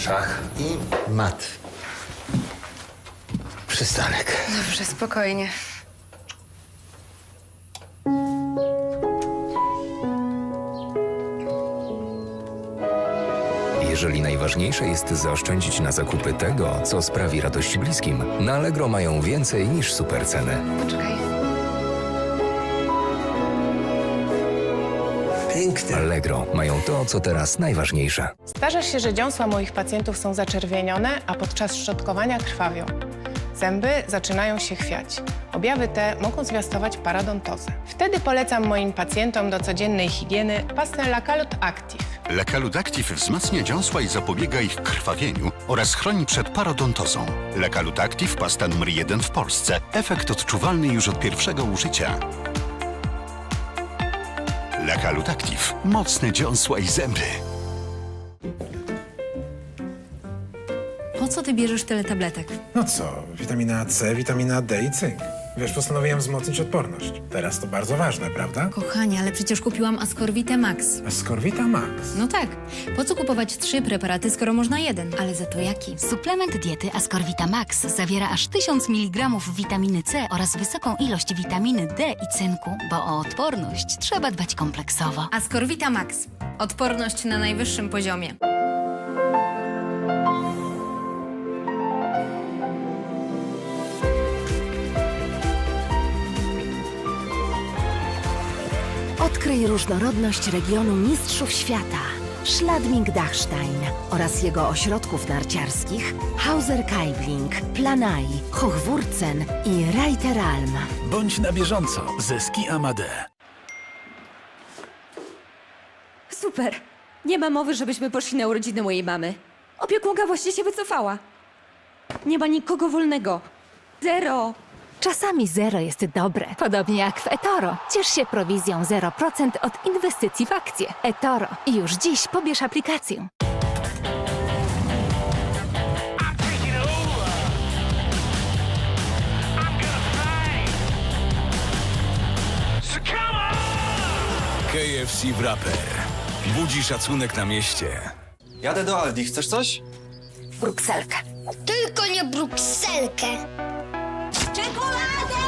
szach i mat. Przystanek. Dobrze, spokojnie. Jeżeli najważniejsze jest zaoszczędzić na zakupy tego, co sprawi radość bliskim, na Allegro mają więcej niż super ceny. Poczekaj. Piękne. Allegro mają to, co teraz najważniejsze. Zdarza się, że dziąsła moich pacjentów są zaczerwienione, a podczas szczotkowania krwawią. Zęby zaczynają się chwiać. Objawy te mogą zwiastować paradontozę. Wtedy polecam moim pacjentom do codziennej higieny pastę Lakalut Active. Lekalut Active wzmacnia dziąsła i zapobiega ich krwawieniu oraz chroni przed parodontozą. Lekalut Active pasta numer jeden w Polsce. Efekt odczuwalny już od pierwszego użycia. Lekalut Active. Mocne dziąsła i zęby. Po co ty bierzesz tyle tabletek? No co, witamina C, witamina D i cynk. Wiesz, postanowiłem wzmocnić odporność. Teraz to bardzo ważne, prawda? Kochanie, ale przecież kupiłam Ascorvite Max. Ascorvita Max. No tak. Po co kupować trzy preparaty, skoro można jeden? Ale za to jaki? Suplement diety Ascorvita Max zawiera aż 1000 mg witaminy C oraz wysoką ilość witaminy D i cynku, bo o odporność trzeba dbać kompleksowo. Ascorvita Max. Odporność na najwyższym poziomie. Odkryj różnorodność regionu Mistrzów Świata. Schladming-Dachstein oraz jego ośrodków narciarskich Hauser Kaibling, Planai, Hochwurzen i Reiteralm. Bądź na bieżąco ze Ski Amade. Super. Nie ma mowy, żebyśmy poszli na urodziny mojej mamy. Opiekunka właśnie się wycofała. Nie ma nikogo wolnego. Zero. Czasami zero jest dobre, podobnie jak w eToro. Ciesz się prowizją 0% od inwestycji w akcje. eToro. I już dziś pobierz aplikację. KFC Wrapper. Budzi szacunek na mieście. Jadę do Aldi, chcesz coś? Brukselkę. Tylko nie brukselkę! Czekoladę!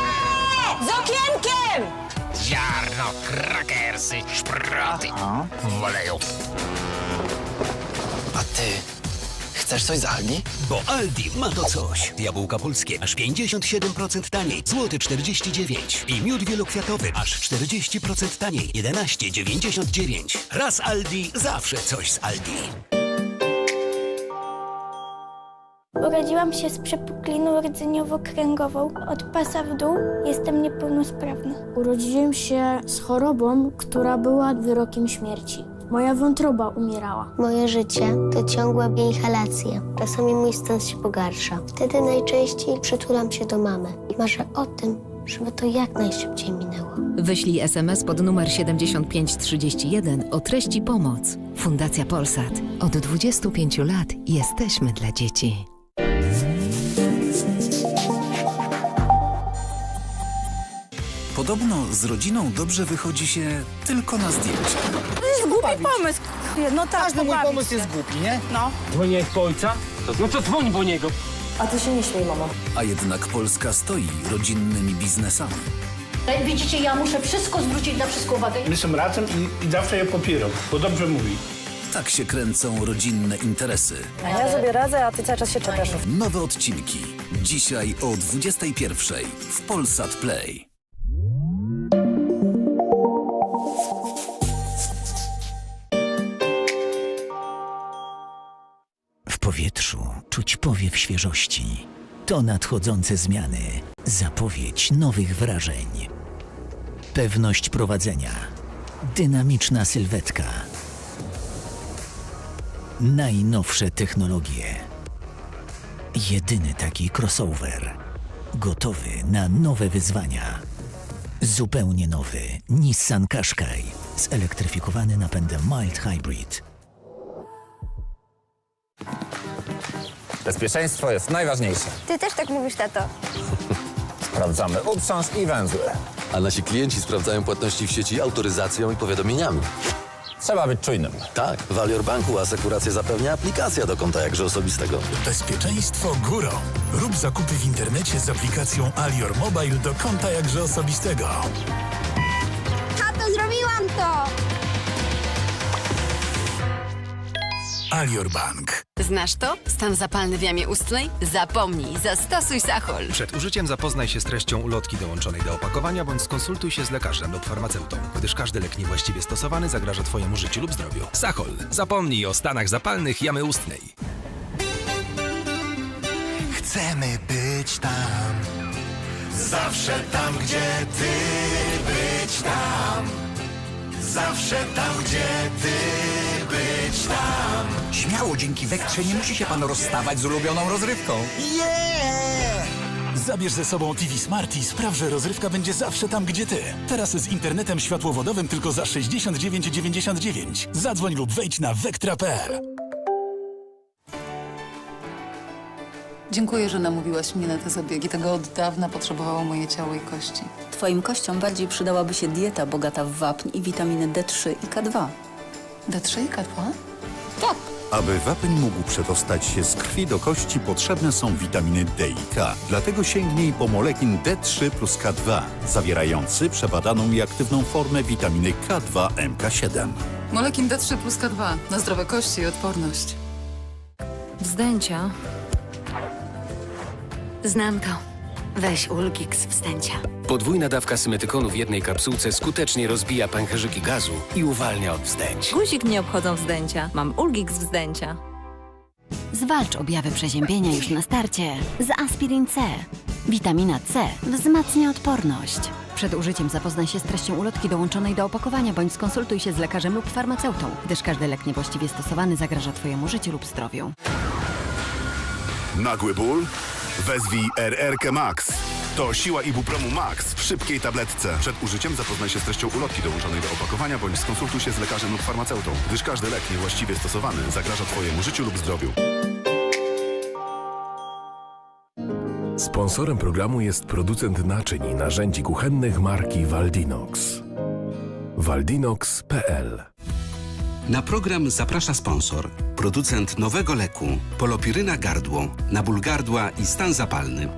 Z okienkiem! Ziarno, krakersy, szproty. Woleją. A ty, chcesz coś z Aldi? Bo Aldi ma to coś. Jabłka polskie aż 57% taniej, złoty 49 i miód wielokwiatowy aż 40% taniej, 11,99. Raz Aldi, zawsze coś z Aldi. Urodziłam się z przepukliną rdzeniowo-kręgową. Od pasa w dół jestem niepełnosprawna. Urodziłem się z chorobą, która była wyrokiem śmierci. Moja wątroba umierała. Moje życie to ciągłe inhalacje. Czasami mój stan się pogarsza. Wtedy najczęściej przytulam się do mamy i marzę o tym, żeby to jak najszybciej minęło. Wyślij SMS pod numer 7531 o treści pomoc. Fundacja Polsat. Od 25 lat jesteśmy dla dzieci. Podobno z rodziną dobrze wychodzi się tylko na zdjęcia. Głupi pomysł. No tak, Każdy mój pomysł jest głupi, nie? Dzwonię po ojca? No to dzwoń po niego. A ty się nie śmiej, mamo. A jednak Polska stoi rodzinnymi biznesami. Widzicie, ja muszę wszystko zwrócić na wszystko uwagę. My są razem i, i zawsze je popieram, bo dobrze mówi. Tak się kręcą rodzinne interesy. A ja sobie radzę, a ty cały czas się czepiasz. Nowe odcinki. Dzisiaj o 21.00 w Polsat Play. Powietrzu czuć powiew świeżości. To nadchodzące zmiany, zapowiedź nowych wrażeń. Pewność prowadzenia, dynamiczna sylwetka, najnowsze technologie. Jedyny taki crossover, gotowy na nowe wyzwania. Zupełnie nowy Nissan Qashqai, zelektryfikowany napędem mild hybrid. Bezpieczeństwo jest najważniejsze. Ty też tak mówisz, tato. Sprawdzamy uprząż i węzły. A nasi klienci sprawdzają płatności w sieci autoryzacją i powiadomieniami. Trzeba być czujnym. Tak, w Alior Banku asekurację zapewnia aplikacja do konta jakże osobistego. Bezpieczeństwo górą. Rób zakupy w internecie z aplikacją Alior Mobile do konta jakże osobistego. Tato, zrobiłam to! Alior Bank. Znasz to? Stan zapalny w jamie ustnej? Zapomnij, zastosuj Sachol. Przed użyciem zapoznaj się z treścią ulotki dołączonej do opakowania bądź skonsultuj się z lekarzem lub farmaceutą, gdyż każdy lek niewłaściwie stosowany zagraża Twojemu życiu lub zdrowiu. Sachol. Zapomnij o stanach zapalnych jamy ustnej. Chcemy być tam. Zawsze tam, gdzie ty być tam. Zawsze tam, gdzie ty być tam. Śmiało, dzięki Wektrze nie musi się pan rozstawać z ulubioną rozrywką. Yeah! Zabierz ze sobą TV Smart i spraw, że rozrywka będzie zawsze tam, gdzie ty. Teraz z internetem światłowodowym tylko za 69,99. Zadzwoń lub wejdź na vektra.pl. Dziękuję, że namówiłaś mnie na te zabiegi. Tego od dawna potrzebowało moje ciało i kości. Twoim kościom bardziej przydałaby się dieta bogata w wapń i witaminy D3 i K2. D3 i K2? Aby wapń mógł przedostać się z krwi do kości, potrzebne są witaminy D i K. Dlatego sięgnij po molekin D3 plus K2, zawierający przebadaną i aktywną formę witaminy K2 MK7. Molekin D3 plus K2 na zdrowe kości i odporność. Wzdęcia. Znam to. Weź Ulgix wzdęcia. Podwójna dawka symetykonu w jednej kapsułce skutecznie rozbija pęcherzyki gazu i uwalnia od wzdęć. Guzik nie obchodzą wzdęcia. Mam Ulgix wzdęcia. Zwalcz objawy przeziębienia już na starcie z Aspirin C. Witamina C wzmacnia odporność. Przed użyciem zapoznaj się z treścią ulotki dołączonej do opakowania bądź skonsultuj się z lekarzem lub farmaceutą, gdyż każdy lek niewłaściwie stosowany zagraża Twojemu życiu lub zdrowiu. Nagły ból? Wezwij RRK Max. To siła ibupromu Max w szybkiej tabletce. Przed użyciem zapoznaj się z treścią ulotki dołączonej do opakowania bądź skonsultuj się z lekarzem lub farmaceutą, gdyż każdy lek niewłaściwie stosowany zagraża Twojemu życiu lub zdrowiu. Sponsorem programu jest producent naczyń i narzędzi kuchennych marki Valdinox. Valdinox.pl Na program zaprasza sponsor, producent nowego leku, polopiryna gardło, na ból gardła i stan zapalny.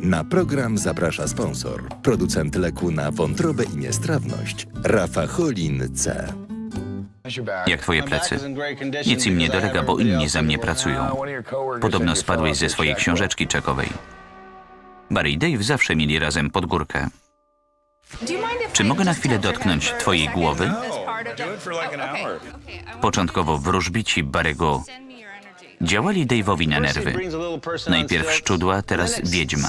Na program zaprasza sponsor, producent leku na wątrobę i niestrawność, Rafacholin C. Jak twoje plecy? Nic im nie dolega, bo inni za mnie pracują. Podobno spadłeś ze swojej książeczki czekowej. Barry i Dave zawsze mieli razem pod górkę. Czy mogę na chwilę dotknąć twojej głowy? Początkowo wróżbici Barego działali Dave'owi na nerwy. Najpierw szczudła, teraz wiedźma.